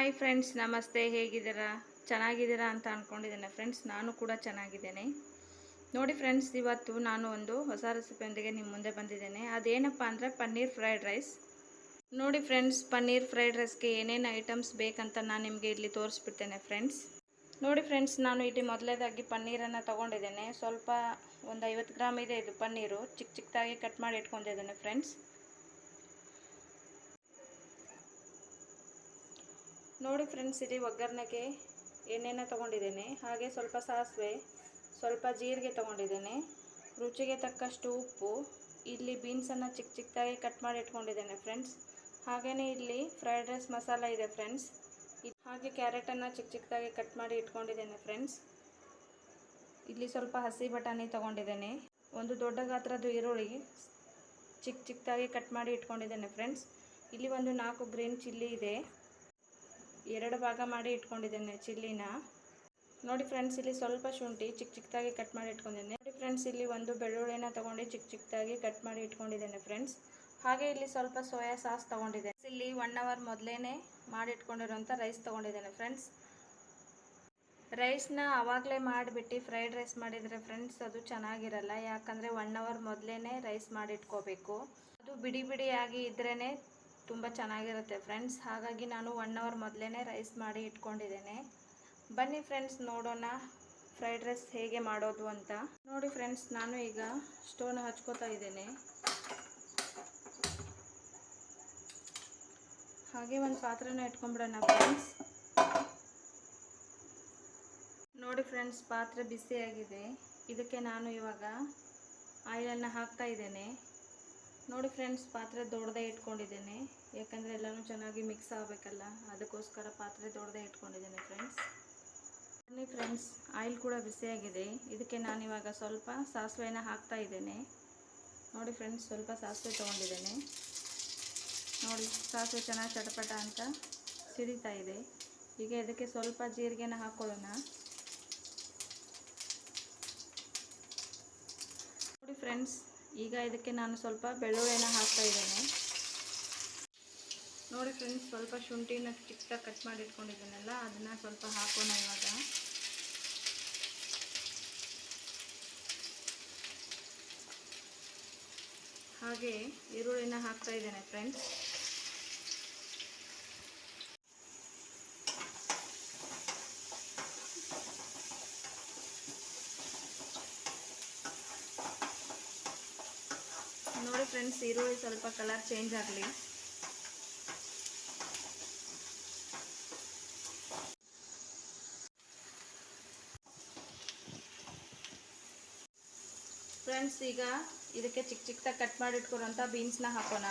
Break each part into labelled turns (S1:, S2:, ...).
S1: Hi friends, ನಮಸ್ತೆ. ಹೇಗಿದ್ದೀರಾ? ಚೆನ್ನಾಗಿದ್ದೀರಾ ಅಂತ ಅಂದ್ಕೊಂಡಿದ್ದೇನೆ ಫ್ರೆಂಡ್ಸ್. ನಾನು ಕೂಡ ಚೆನ್ನಾಗಿದ್ದೇನೆ. ನೋಡಿ ಫ್ರೆಂಡ್ಸ್, ಇವತ್ತು ನಾನು ಒಂದು ಹೊಸ ರೆಸಿಪಿಯೊಂದಿಗೆ ನಿಮ್ಮ ಮುಂದೆ ಬಂದಿದ್ದೇನೆ. ಅದೇನಪ್ಪ ಅಂದರೆ ಪನ್ನೀರ್ ಫ್ರೈಡ್ ರೈಸ್. ನೋಡಿ ಫ್ರೆಂಡ್ಸ್, ಪನ್ನೀರ್ ಫ್ರೈಡ್ ರೈಸ್ಗೆ ಏನೇನು ಐಟಮ್ಸ್ ಬೇಕಂತ ನಾನು ನಿಮಗೆ ಇಲ್ಲಿ ತೋರಿಸ್ಬಿಡ್ತೇನೆ ಫ್ರೆಂಡ್ಸ್. ನೋಡಿ ಫ್ರೆಂಡ್ಸ್, ನಾನು ಇಲ್ಲಿ ಮೊದಲೇದಾಗಿ ಪನ್ನೀರನ್ನು ತೊಗೊಂಡಿದ್ದೇನೆ. ಸ್ವಲ್ಪ ಒಂದು ಐವತ್ತು ಗ್ರಾಮ್ ಇದೆ ಇದು ಪನ್ನೀರು. ಚಿಕ್ಕ ಚಿಕ್ಕದಾಗಿ ಕಟ್ ಮಾಡಿ ಇಟ್ಕೊಂಡಿದ್ದೇನೆ ಫ್ರೆಂಡ್ಸ್. ನೋಡಿ ಫ್ರೆಂಡ್ಸ್ ಇಲ್ಲಿ ಒಗ್ಗರಣೆಗೆ ಎಣ್ಣೆನ ತೊಗೊಂಡಿದ್ದೇನೆ. ಹಾಗೆ ಸ್ವಲ್ಪ ಸಾಸಿವೆ, ಸ್ವಲ್ಪ ಜೀರಿಗೆ ತೊಗೊಂಡಿದ್ದೇನೆ. ರುಚಿಗೆ ತಕ್ಕಷ್ಟು ಉಪ್ಪು, ಇಲ್ಲಿ ಬೀನ್ಸನ್ನು ಚಿಕ್ಕ ಚಿಕ್ಕದಾಗಿ ಕಟ್ ಮಾಡಿ ಇಟ್ಕೊಂಡಿದ್ದೇನೆ ಫ್ರೆಂಡ್ಸ್ ಹಾಗೆಯೇ ಇಲ್ಲಿ ಫ್ರೈಡ್ ರೈಸ್ ಮಸಾಲ ಇದೆ ಫ್ರೆಂಡ್ಸ್ ಹಾಗೆ ಕ್ಯಾರೆಟನ್ನು ಚಿಕ್ಕ ಚಿಕ್ಕದಾಗಿ ಕಟ್ ಮಾಡಿ ಇಟ್ಕೊಂಡಿದ್ದೇನೆ ಫ್ರೆಂಡ್ಸ್ ಇಲ್ಲಿ ಸ್ವಲ್ಪ ಹಸಿ ಬಟಾಣಿ ತೊಗೊಂಡಿದ್ದೇನೆ. ಒಂದು ದೊಡ್ಡ ಗಾತ್ರದ ಈರುಳ್ಳಿ ಚಿಕ್ಕ ಚಿಕ್ಕದಾಗಿ ಕಟ್ ಮಾಡಿ ಇಟ್ಕೊಂಡಿದ್ದೇನೆ ಫ್ರೆಂಡ್ಸ್ ಇಲ್ಲಿ ಒಂದು ನಾಲ್ಕು ಗ್ರೀನ್ ಚಿಲ್ಲಿ ಇದೆ. ಎರಡು ಭಾಗ ಮಾಡಿ ಇಟ್ಕೊಂಡಿದ್ದೇನೆ ಚಿಲ್ಲಿನ. ನೋಡಿ ಫ್ರೆಂಡ್ಸ್ ಇಲ್ಲಿ ಸ್ವಲ್ಪ ಶುಂಠಿ ಚಿಕ್ಕ ಚಿಕ್ಕದಾಗಿ ಕಟ್ ಮಾಡಿ ಇಟ್ಕೊಂಡಿದ್ದೇನೆ. ನೋಡಿ ಫ್ರೆಂಡ್ಸ್ ಇಲ್ಲಿ ಒಂದು ಬೆಳ್ಳುಳ್ಳಿನ ತೊಗೊಂಡು ಚಿಕ್ಕ ಚಿಕ್ಕದಾಗಿ ಕಟ್ ಮಾಡಿ ಇಟ್ಕೊಂಡಿದ್ದೇನೆ ಫ್ರೆಂಡ್ಸ್ ಹಾಗೆ ಇಲ್ಲಿ ಸ್ವಲ್ಪ ಸೋಯಾ ಸಾಸ್ ತೊಗೊಂಡಿದ್ದೇನೆ. ಇಲ್ಲಿ ಒನ್ ಅವರ್ ಮೊದಲೇ ಮಾಡಿ ಇಟ್ಕೊಂಡಿರುವಂಥ ರೈಸ್ ತೊಗೊಂಡಿದ್ದೇನೆ ಫ್ರೆಂಡ್ಸ್ ರೈಸ್ನ ಆವಾಗಲೇ ಮಾಡಿಬಿಟ್ಟು ಫ್ರೈಡ್ ರೈಸ್ ಮಾಡಿದರೆ ಫ್ರೆಂಡ್ಸ್ ಅದು ಚೆನ್ನಾಗಿರಲ್ಲ. ಯಾಕಂದರೆ ಒನ್ ಅವರ್ ಮೊದಲೇ ರೈಸ್ ಮಾಡಿ ಇಟ್ಕೋಬೇಕು. ಅದು ಬಿಡಿ ಬಿಡಿಯಾಗಿ ಇದ್ರೇ ತುಂಬ ಚೆನ್ನಾಗಿರುತ್ತೆ ಫ್ರೆಂಡ್ಸ್. ಹಾಗಾಗಿ ನಾನು ಒನ್ ಅವರ್ ಮೊದಲೇ ರೈಸ್ ಮಾಡಿ ಇಟ್ಕೊಂಡಿದ್ದೇನೆ. ಬನ್ನಿ ಫ್ರೆಂಡ್ಸ್, ನೋಡೋಣ ಫ್ರೈಡ್ ರೈಸ್ ಹೇಗೆ ಮಾಡೋದು ಅಂತ. ನೋಡಿ ಫ್ರೆಂಡ್ಸ್, ನಾನು ಈಗ ಸ್ಟೋನ್ ಹಚ್ಕೋತಾ ಇದ್ದೇನೆ. ಹಾಗೆ ಒಂದು ಪಾತ್ರೆನ ಇಟ್ಕೊಂಡ್ಬಿಡೋಣ ಫ್ರೆಂಡ್ಸ್. ನೋಡಿ ಫ್ರೆಂಡ್ಸ್, ಪಾತ್ರೆ ಬಿಸಿಯಾಗಿದೆ. ಇದಕ್ಕೆ ನಾನು ಇವಾಗ ಆಯಿಲನ್ನು ಹಾಕ್ತಾ ಇದ್ದೇನೆ. ನೋಡಿ ಫ್ರೆಂಡ್ಸ್, ಪಾತ್ರೆ ದೊಡ್ಡದೇ ಇಟ್ಕೊಂಡಿದ್ದೇನೆ. ಯಾಕಂದರೆ ಎಲ್ಲನೂ ಚೆನ್ನಾಗಿ ಮಿಕ್ಸ್ ಆಗಬೇಕಲ್ಲ, ಅದಕ್ಕೋಸ್ಕರ ಪಾತ್ರೆ ದೊಡ್ಡದೇ ಇಟ್ಕೊಂಡಿದ್ದೇನೆ ಫ್ರೆಂಡ್ಸ್. ಬನ್ನಿ ಫ್ರೆಂಡ್ಸ್, ಆಯಿಲ್ ಕೂಡ ಬಿಸಿಯಾಗಿದೆ. ಇದಕ್ಕೆ ನಾನು ಇವಾಗ ಸ್ವಲ್ಪ ಸಾಸಿವೆನ ಹಾಕ್ತಾ ಇದ್ದೇನೆ. ನೋಡಿ ಫ್ರೆಂಡ್ಸ್, ಸ್ವಲ್ಪ ಸಾಸಿವೆ ತೊಗೊಂಡಿದ್ದೇನೆ. ನೋಡಿ, ಸಾಸಿವೆ ಚೆನ್ನಾಗಿ ಚಟಪಟ ಅಂತ ಸಿಡಿತಾ ಇದೆ. ಈಗ ಇದಕ್ಕೆ ಸ್ವಲ್ಪ ಜೀರಿಗೆನ ಹಾಕ್ಕೊಳ್ಳೋಣ ನೋಡಿ ಫ್ರೆಂಡ್ಸ್ ಈಗ ಇದಕ್ಕೆ ನಾನು ಸ್ವಲ್ಪ ಬೆಳ್ಳುಳ್ಳಿನ ಹಾಕ್ತಾ ಇದ್ದೇನೆ. ನೋಡಿ ಫ್ರೆಂಡ್ಸ್, ಸ್ವಲ್ಪ ಶುಂಠಿನ ಚಿಕ್ಕದಾಗಿ ಕಟ್ ಮಾಡಿ ಇಟ್ಕೊಂಡಿದ್ದೀನಲ್ಲ ಅದನ್ನು ಸ್ವಲ್ಪ ಹಾಕೋಣ ಇವಾಗ. ಹಾಗೆ ಈರುಳ್ಳಿನ ಹಾಕ್ತಾ ಇದ್ದೇನೆ ಫ್ರೆಂಡ್ಸ್. ನೋಡಿ ಫ್ರೆಂಡ್ಸ್ ಈರುಳ್ಳಿ ಸ್ವಲ್ಪ ಕಲರ್ ಚೇಂಜ್ ಆಗಲಿ. ಫ್ರೆಂಡ್ಸ್ ಈಗ ಇದಕ್ಕೆ ಚಿಕ್ಕ ಚಿಕ್ಕದಾಗಿ ಕಟ್ ಮಾಡಿ ಇಟ್ಕೊರೋಂಥ ಬೀನ್ಸ್ನ ಹಾಕೋಣ.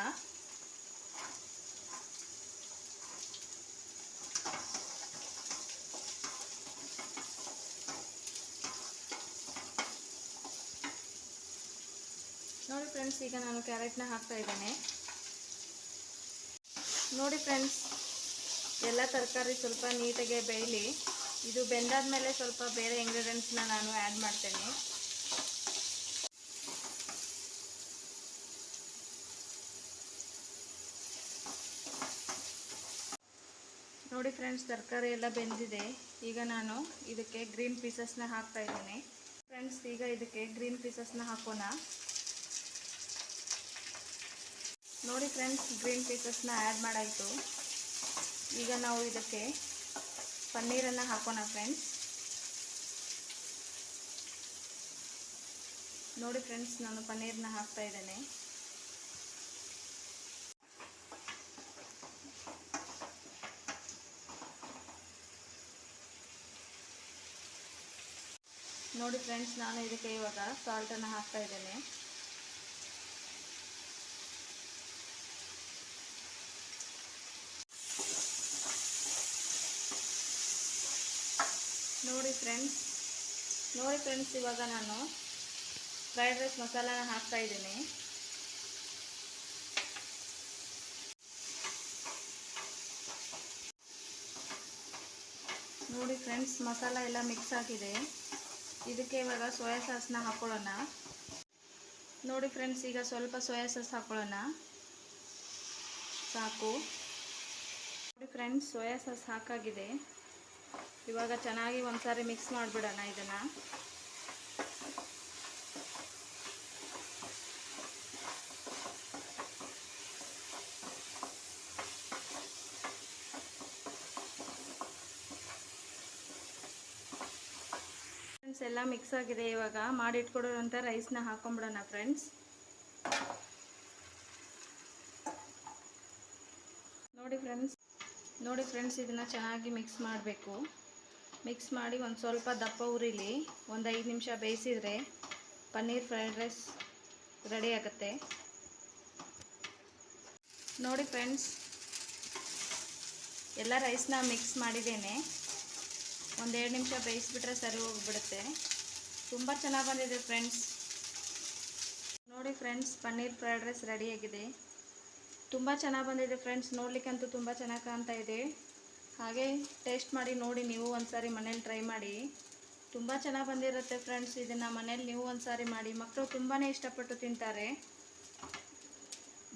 S1: ನೋಡಿ ಫ್ರೆಂಡ್ಸ್, ಈಗ ನಾನು ಕ್ಯಾರೆಟ್ನ ಹಾಕ್ತಾ ಇದ್ದೇನೆ. ನೋಡಿ ಫ್ರೆಂಡ್ಸ್, ಎಲ್ಲ ತರಕಾರಿ ಸ್ವಲ್ಪ ನೀಟಾಗಿ ಬೇಯಲಿ. ಇದು ಬೆಂದಾದ್ಮೇಲೆ ಸ್ವಲ್ಪ ಬೇರೆ ಇಂಗ್ರೀಡಿಯೆಂಟ್ಸ್ನ ನಾನು ಆ್ಯಡ್ ಮಾಡ್ತೇನೆ. ನೋಡಿ ಫ್ರೆಂಡ್ಸ್, ತರಕಾರಿ ಎಲ್ಲ ಬೆಂದಿದೆ. ಈಗ ನಾನು ಇದಕ್ಕೆ ಗ್ರೀನ್ ಪೀಸಸ್ನ ಹಾಕ್ತಾ ಇದ್ದೀನಿ. ಫ್ರೆಂಡ್ಸ್, ಈಗ ಇದಕ್ಕೆ ಗ್ರೀನ್ ಪೀಸಸ್ನ ಹಾಕೋಣ. ನೋಡಿ ಫ್ರೆಂಡ್ಸ್, ಗ್ರೀನ್ ಪೀಸಸ್ನ ಆ್ಯಡ್ ಮಾಡಾಯಿತು. ಈಗ ನಾವು ಇದಕ್ಕೆ ಪನ್ನೀರನ್ನು ಹಾಕೋಣ ಫ್ರೆಂಡ್ಸ್. ನೋಡಿ ಫ್ರೆಂಡ್ಸ್, ನಾನು ಪನ್ನೀರನ್ನ ಹಾಕ್ತಾ ಇದ್ದೇನೆ. ನೋಡಿ ಫ್ರೆಂಡ್ಸ್, ನಾನು ಇದಕ್ಕೆ ಇವಾಗ ಸಾಲ್ಟನ್ನು ಹಾಕ್ತಾ ಇದ್ದೇನೆ. ನೋಡಿ ಫ್ರೆಂಡ್ಸ್ ನೋಡಿ ಫ್ರೆಂಡ್ಸ್ ಇವಾಗ ನಾನು ಫ್ರೈಡ್ ರೈಸ್ ಮಸಾಲಾನ ಹಾಕ್ತಾ ಇದ್ದೀನಿ. ನೋಡಿ ಫ್ರೆಂಡ್ಸ್ ಮಸಾಲ ಎಲ್ಲ ಮಿಕ್ಸ್ ಆಗಿದೆ. ಇದಕ್ಕೆ ಇವಾಗ ಸೋಯಾ ಸಾಸ್ನ ಹಾಕೊಳ್ಳೋಣ. ನೋಡಿ ಫ್ರೆಂಡ್ಸ್ ಈಗ ಸ್ವಲ್ಪ ಸೋಯಾ ಸಾಸ್ ಹಾಕೊಳ್ಳೋಣ. ಸಾಕು. ನೋಡಿ ಫ್ರೆಂಡ್ಸ್ ಸೋಯಾ ಸಾಸ್ ಹಾಕಾಗಿದೆ. ಇವಾಗ ಚೆನ್ನಾಗಿ ಒಂದ್ಸಾರಿ ಮಿಕ್ಸ್ ಮಾಡಿಬಿಡೋಣ ಇದನ್ನು. ಫ್ರೆಂಡ್ಸ್ ಎಲ್ಲ ಮಿಕ್ಸ್ ಆಗಿದೆ ಇವಾಗ. ಮಾಡಿಟ್ಕೊಡೋರಂಥ ರೈಸ್ನ ಹಾಕೊಂಬಿಡೋಣ ಫ್ರೆಂಡ್ಸ್ ನೋಡಿ ಫ್ರೆಂಡ್ಸ್ ನೋಡಿ ಫ್ರೆಂಡ್ಸ್ ಇದನ್ನು ಚೆನ್ನಾಗಿ ಮಿಕ್ಸ್ ಮಾಡಬೇಕು. ಮಿಕ್ಸ್ ಮಾಡಿ ಒಂದು ಸ್ವಲ್ಪ ದಪ್ಪ ಉರಿಲಿ ಒಂದು ಐದು ನಿಮಿಷ ಬೇಯಿಸಿದರೆ ಪನ್ನೀರ್ ಫ್ರೈಡ್ ರೈಸ್ ರೆಡಿ ಆಗುತ್ತೆ. ನೋಡಿ ಫ್ರೆಂಡ್ಸ್, ಎಲ್ಲ ರೈಸ್ನ ಮಿಕ್ಸ್ ಮಾಡಿದ್ದೇನೆ. ಒಂದೆರಡು ನಿಮಿಷ ಬೇಯಿಸಿಬಿಟ್ರೆ ಸರಿ ಹೋಗ್ಬಿಡುತ್ತೆ. ತುಂಬ ಚೆನ್ನಾಗಿ ಬಂದಿದೆ ಫ್ರೆಂಡ್ಸ್. ನೋಡಿ ಫ್ರೆಂಡ್ಸ್, ಪನ್ನೀರ್ ಫ್ರೈಡ್ ರೈಸ್ ರೆಡಿಯಾಗಿದೆ ತುಂಬ ಚೆನ್ನಾಗಿ ಬಂದಿದೆ ಫ್ರೆಂಡ್ಸ್, ನೋಡಲಿಕ್ಕಂತೂ ತುಂಬ ಚೆನ್ನಾಗಿ ಕಾಣ್ತಾ ಇದೆ. ಹಾಗೆ ಟೇಸ್ಟ್ ಮಾಡಿ ನೋಡಿ ನೀವು ಒಂದ್ಸಾರಿ ಮನೇಲಿ ಟ್ರೈ ಮಾಡಿ. ತುಂಬ ಚೆನ್ನಾಗಿ ಬಂದಿರುತ್ತೆ ಫ್ರೆಂಡ್ಸ್ ಇದನ್ನು ಮನೇಲಿ ನೀವು ಒಂದ್ಸಾರಿ ಮಾಡಿ. ಮಕ್ಕಳು ತುಂಬಾ ಇಷ್ಟಪಟ್ಟು ತಿಂತಾರೆ.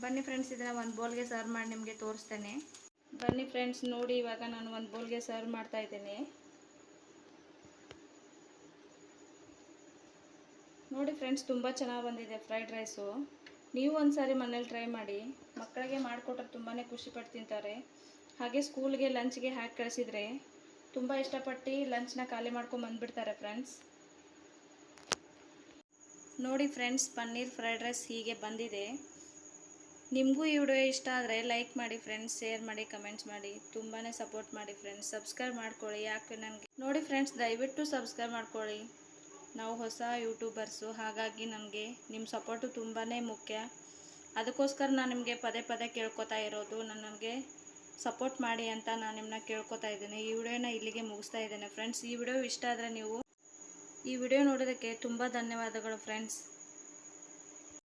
S1: ಬನ್ನಿ ಫ್ರೆಂಡ್ಸ್ ಇದನ್ನು ಒಂದು ಬೋಲ್ಗೆ ಸರ್ವ್ ಮಾಡಿ ನಿಮಗೆ ತೋರಿಸ್ತೇನೆ. ಬನ್ನಿ ಫ್ರೆಂಡ್ಸ್ ನೋಡಿ ಇವಾಗ ನಾನು ಒಂದು ಬೋಲ್ಗೆ ಸರ್ವ್ ಮಾಡ್ತಾ ಇದ್ದೇನೆ. ನೋಡಿ ಫ್ರೆಂಡ್ಸ್ ತುಂಬ ಚೆನ್ನಾಗಿ ಬಂದಿದೆ ಫ್ರೈಡ್ ರೈಸು ನೀವು ಒಂದ್ಸಾರಿ ಮನೇಲಿ ಟ್ರೈ ಮಾಡಿ. ಮಕ್ಕಳಿಗೆ ಮಾಡಿಕೊಟ್ರೆ ತುಂಬಾ ಖುಷಿಪಟ್ಟು ತಿಂತಾರೆ ಹಾಗೆ ಸ್ಕೂಲ್ಗೆ ಲಂಚ್ಗೆ ಹಾಕಿ ಕಳಿಸಿದ್ರೆ ತುಂಬ ಇಷ್ಟಪಟ್ಟು ಲಂಚ್ನ ಖಾಲಿ ಮಾಡ್ಕೊಂಡು ಬಂದುಬಿಡ್ತಾರೆ ಫ್ರೆಂಡ್ಸ್. ನೋಡಿ ಫ್ರೆಂಡ್ಸ್, ಪನ್ನೀರ್ ಫ್ರೈಡ್ ರೈಸ್ ಹೀಗೆ ಬಂದಿದೆ. ನಿಮಗೂ ಈ ವಿಡಿಯೋ ಇಷ್ಟ ಆದರೆ ಲೈಕ್ ಮಾಡಿ ಫ್ರೆಂಡ್ಸ್, ಶೇರ್ ಮಾಡಿ, ಕಮೆಂಟ್ಸ್ ಮಾಡಿ. ತುಂಬಾ ಸಪೋರ್ಟ್ ಮಾಡಿ ಫ್ರೆಂಡ್ಸ್. ಸಬ್ಸ್ಕ್ರೈಬ್ ಮಾಡ್ಕೊಳ್ಳಿ ಯಾಕೆ ನನಗೆ? ನೋಡಿ ಫ್ರೆಂಡ್ಸ್, ದಯವಿಟ್ಟು ಸಬ್ಸ್ಕ್ರೈಬ್ ಮಾಡ್ಕೊಳ್ಳಿ. ನಾವು ಹೊಸ ಯೂಟ್ಯೂಬರ್ಸು, ಹಾಗಾಗಿ ನನಗೆ ನಿಮ್ಮ ಸಪೋರ್ಟು ತುಂಬಾ ಮುಖ್ಯ. ಅದಕ್ಕೋಸ್ಕರ ನಾನು ನಿಮಗೆ ಪದೇ ಪದೇ ಕೇಳ್ಕೊತಾ ಇರೋದು. ನನಗೆ ಸಪೋರ್ಟ್ ಮಾಡಿ ಅಂತ ನಾನು ನಿಮ್ಮನ್ನ ಕೇಳ್ಕೊತಾ ಇದ್ದೀನಿ. ಈ ವಿಡಿಯೋನ ಇಲ್ಲಿಗೆ ಮುಗಿಸ್ತಾ ಇದ್ದೇನೆ. ಫ್ರೆಂಡ್ಸ್ ಈ ವಿಡಿಯೋ ಇಷ್ಟ ಆದರೆ ನೀವು ಈ ವಿಡಿಯೋ ನೋಡೋದಕ್ಕೆ ತುಂಬ ಧನ್ಯವಾದಗಳು ಫ್ರೆಂಡ್ಸ್